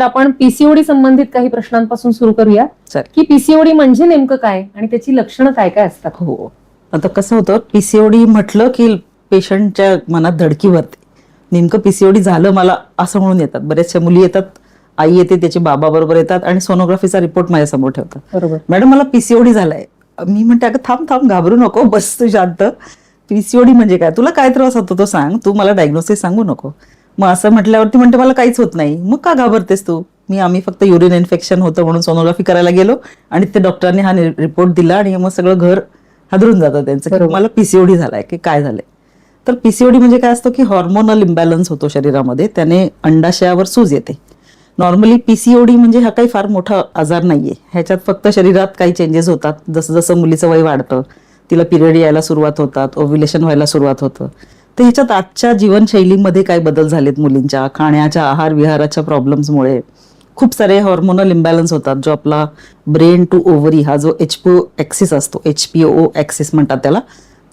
तर आपण पीसीओडी संबंधित काही प्रश्नांपासून सुरू करूया. की पीसीओडी म्हणजे नेमकं काय आणि त्याची लक्षणं काय काय असतात? हो. आता कसं होतं पीसीओडी म्हटलं की पेशंटच्या मनात धडकी भरते. नेमकं पीसीओडी झालं मला असं म्हणून येतात. बऱ्याचशा मुली येतात आई येते त्याचे बाबा बरोबर येतात आणि सोनोग्राफीचा रिपोर्ट माझ्यासमोर ठेवतात. बरोबर. मॅडम मला पीसीओडी झालाय. मी म्हणते अगं थांब थांब घाबरू नको बस तू शांत. पीसीओडी म्हणजे काय? तुला काय त्रास होतो तो सांग. तू मला डायग्नोसिस सांगू नको. मग असं म्हटल्यावरती म्हणते मला काहीच होत नाही. मग का घाबरतेस तू? मी आम्ही फक्त युरिन इन्फेक्शन होतं म्हणून सोनोग्राफी करायला गेलो आणि ते डॉक्टरांनी हा रिपोर्ट दिला आणि मग सगळं घर हादरून जातं त्यांचं. मला पीसीओडी झालाय की काय झालंय? तर पीसीओडी म्हणजे काय असतं की हॉर्मोनल इम्बॅलन्स होतो शरीरामध्ये त्याने अंडाशयावर सूज येते. नॉर्मली पीसीओडी म्हणजे हा काही फार मोठा आजार नाहीये. ह्याच्यात फक्त शरीरात काही चेंजेस होतात. जसं जसं मुलीचं वय वाढतं तिला पिरियड यायला सुरुवात होतात ओव्ह्युलेशन व्हायला सुरुवात होतं. तर ह्याच्यात आजच्या जीवनशैलीमध्ये काय बदल झालेत मुलींच्या? खाण्याच्या आहार विहाराच्या प्रॉब्लेम्समुळे खूप सारे हॉर्मोनल इम्बॅलन्स होतात जो आपला ब्रेन टू ओव्हरी हा जो एच पी ओ ॲक्सिस असतो एच पी ओ ॲक्सिस म्हणतात त्याला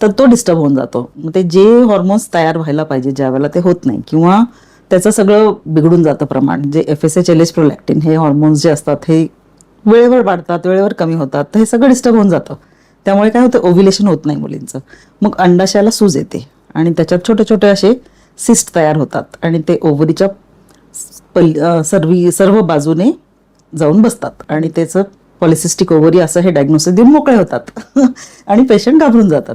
तर तो डिस्टर्ब होऊन जातो. मग ते जे हॉर्मोन्स तयार व्हायला पाहिजे ज्या वेळेला ते होत नाही किंवा त्याचं सगळं बिघडून जातं प्रमाण जे F S H L H prolactin हे हॉर्मोन्स जे असतात हे वेळेवर वाढतात वेळेवर कमी होतात तर हे सगळं डिस्टर्ब होऊन जातं. त्यामुळे काय होतं ओव्ह्युलेशन होत नाही मुलींचं. मग अंडाशयाला सूज येते. आणि त्याच्यात छोटे छोटे असे सिस्ट तयार होतात आणि ते ओव्हरीच्या पल- सर्वी सर्व बाजूने जाऊन बसतात. आणि त्याचं पॉलिसिस्टिक ओव्हरी असं हे डायग्नोसिस देऊन मोकळे होतात. आणि पेशंट घाबरून जातात.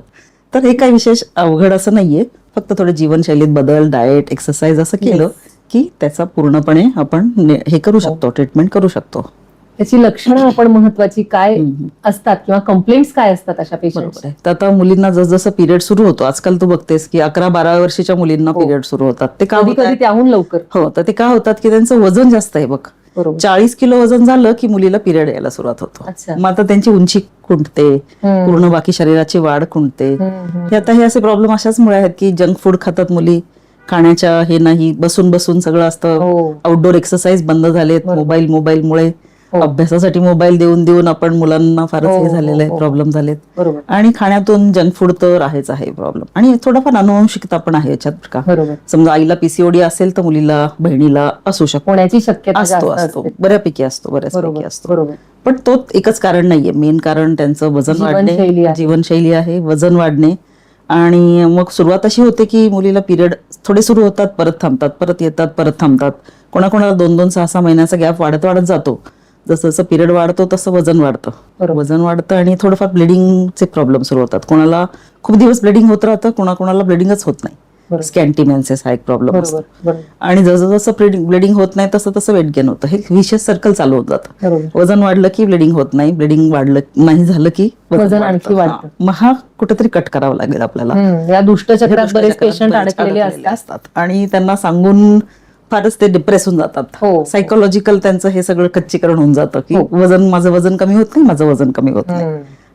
तर हे काही विशेष अवघड असं नाहीये. फक्त थोडं जीवनशैलीत बदल डाएट एक्सरसाइज असं केलं की त्याचा पूर्णपणे आपण हे करू शकतो ट्रीटमेंट करू शकतो. त्याची लक्षणं आपण महत्वाची काय. असतात किंवा कंप्लेंट्स काय असतात अशा पेशंट तर आता मुलींना जसजसं पिरियड सुरू होतो आजकाल तू बघतेस की अकरा बारा वर्षाच्या मुलींना हो. पिरियड सुरू होतात ते का कधी? कधी त्याहून लवकर हो तर ते का होतात की त्यांचं वजन जास्त आहे बघ चाळीस किलो वजन झालं की मुलीला पिरियड यायला सुरुवात होतो. मग आता त्यांची उंची खुंटते. पूर्ण बाकी शरीराची वाढ खुंटते. हे आता हे असे प्रॉब्लेम अशाचमुळे आहेत की जंक फूड खातात मुली खाण्याच्या हे नाही बसून बसून सगळं असतं हो. आउटडोर एक्सरसाइज बंद झालेत. मोबाईल मोबाईलमुळे हो. अभ्यासासाठी मोबाईल देऊन देऊन आपण मुलांना फारच हो, हे हो, झालेलं आहे हो. प्रॉब्लेम झालेत. आणि खाण्यातून जंक फूड तर आहेच आहे प्रॉब्लेम आणि थोडाफार अनुवंशिकता पण आहे याच्यात का. समजा आईला पीसीओडी असेल तर मुलीला बहिणीला असू शकतो. होण्याची शक्यता असतो असतो. बऱ्यापैकी असतो बऱ्याचपैकी असतो. पण तो एकच कारण नाहीये. मेन कारण त्यांचं वजन वाढणे. जीवनशैली आहे वजन वाढणे. आणि मग सुरुवात अशी होते की मुलीला पिरियड थोडे सुरू होतात परत थांबतात परत येतात परत थांबतात. कोणाकोणाला दोन दोन सहा सहा महिन्याचा गॅप वाढत वाढत जातो. जसं जसं पिरियड वाढतो तसं वजन वाढतं. वजन वाढतं आणि थोडंफार ब्लिडिंगचे प्रॉब्लेम सुरू होतात. कोणाला खूप दिवस ब्लिडिंग होत राहतं कोणाकोणाला ब्लिडिंगच होत नाही. स्कॅन्टिमेन्सेस हा एक प्रॉब्लेम असतो. आणि जसं जसं ब्लिडिंग होत नाही तसं तसं वेट गेन होतं. हे विशेष सर्कल चालू होत जातं. वजन वाढलं की ब्लिडिंग होत नाही. ब्लिडिंग वाढलं नाही झालं की वजन आणखी वाढतं. हा. मग हा कुठेतरी कट करावा लागेल आपल्याला. या दुष्टचक्रात बरेच पेशंट अडकलेले असतात. आणि त्यांना सांगून फारच ते डिप्रेस होऊन जातात हो. सायकोलॉजिकल त्यांचं हे सगळं खच्चीकरण होऊन जातं की हो. वजन माझं वजन कमी होत नाही माझं वजन कमी होत नाही.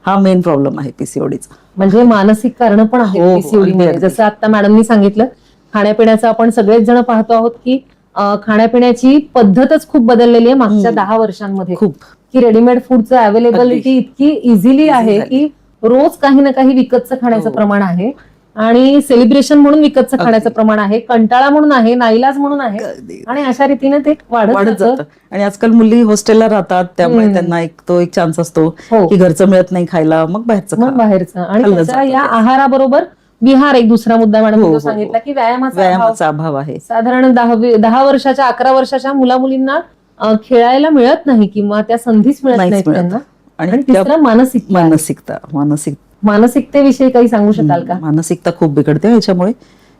हा मेन प्रॉब्लेम आहे पीसीओडीचा म्हणजे मानसिक कारण पण हो, आहे हो, पीसीओडी अगदी. जसं आता मॅडमनी सांगितलं खाण्यापिण्याचं आपण सगळेच जण पाहतो आहोत की खाण्यापिण्याची पद्धतच खूप बदललेली आहे मागच्या. दहा वर्षांमध्ये खूप की रेडीमेड फूडचं अवेलेबिलिटी इतकी इझिली आहे. की रोज काही ना काही विकतचं खाण्याचं हो. प्रमाण आहे आणि सेलिब्रेशन म्हणून विकतचं. खाण्याचं प्रमाण आहे कंटाळा म्हणून आहे नाईलाज म्हणून आहे आणि अशा रीतीने ते वाढत जातं. आणि आजकाल मुली हॉस्टेलला राहतात त्यामुळे. त्यांना एक तो एक चान्स असतो हो की घरचं मिळत नाही खायला मग बाहेरचं मग. बाहेरचं आणि या. आहाराबरोबर विहार एक दुसरा मुद्दा मॅडम हो, हो. सांगितला की व्यायामाचा अभाव व्यायामाचा अभाव आहे साधारण दहावी दहा वर्षाच्या अकरा वर्षाच्या मुला मुलींना खेळायला मिळत नाही किंवा त्या संधीच मिळत मिळत. त्यांना आणि तिसरं मानसिक मानसिकता मानसिक मानसिकतेविषयी काही सांगू शकाल का? मानसिकता खूप बिघडते याच्यामुळे.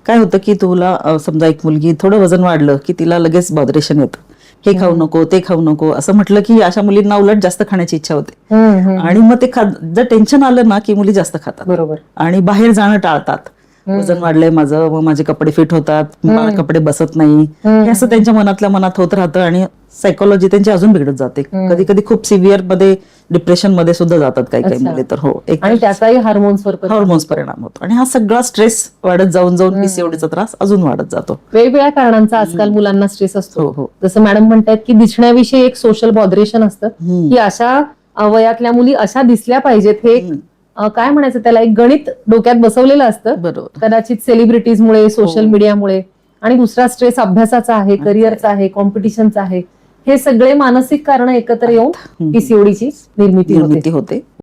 काय होतं की तुला समजा एक मुलगी थोडं वजन वाढलं की तिला लगेच बॉदरेशन येतं. हे खाऊ नको ते खाऊ नको असं म्हटलं की अशा मुलींना उलट जास्त खाण्याची इच्छा होते. आणि मग ते खा जर टेन्शन आलं ना की मुली जास्त खातात. बरोबर. आणि बाहेर जाणं टाळतात. वजन वाढलंय माझं मग माझे कपडे फिट होतात मला कपडे बसत नाही. हे असं त्यांच्या मनातल्या मनात होत राहतं आणि सायकोलॉजी त्यांची अजून बिघडत जाते. कधी कधी खूप सिव्हिअरमध्ये डिप्रेशनमध्ये सुद्धा जातात काही काही. मुली तर. हो एक आणि त्याचाही हार्मोन्सवर परिणाम. हॉर्मोन्स परिणाम होतो. आणि हा सगळा स्ट्रेस वाढत जाऊन जाऊन पीसीओडीचा त्रास अजून वाढत जातो. वेगवेगळ्या कारणांचा आजकाल मुलांना स्ट्रेस हो असतो. हो जसं मॅडम म्हणतायत की दिसण्याविषयी एक सोशल बॉदरेशन असतं. की अशा वयातल्या मुली अशा दिसल्या पाहिजेत हे काय म्हणायचं त्याला? एक गणित डोक्यात बसवलेलं असतं. बरोबर. कदाचित सेलिब्रिटीजमुळे सोशल हो. मीडियामुळे आणि दुसरा स्ट्रेस अभ्यासाचा आहे करिअरचा आहे कॉम्पिटिशनचा आहे. हे सगळे मानसिक कारण एकत्र येऊन. पीसीओडीची निर्मिती होते. निर्मिती होते.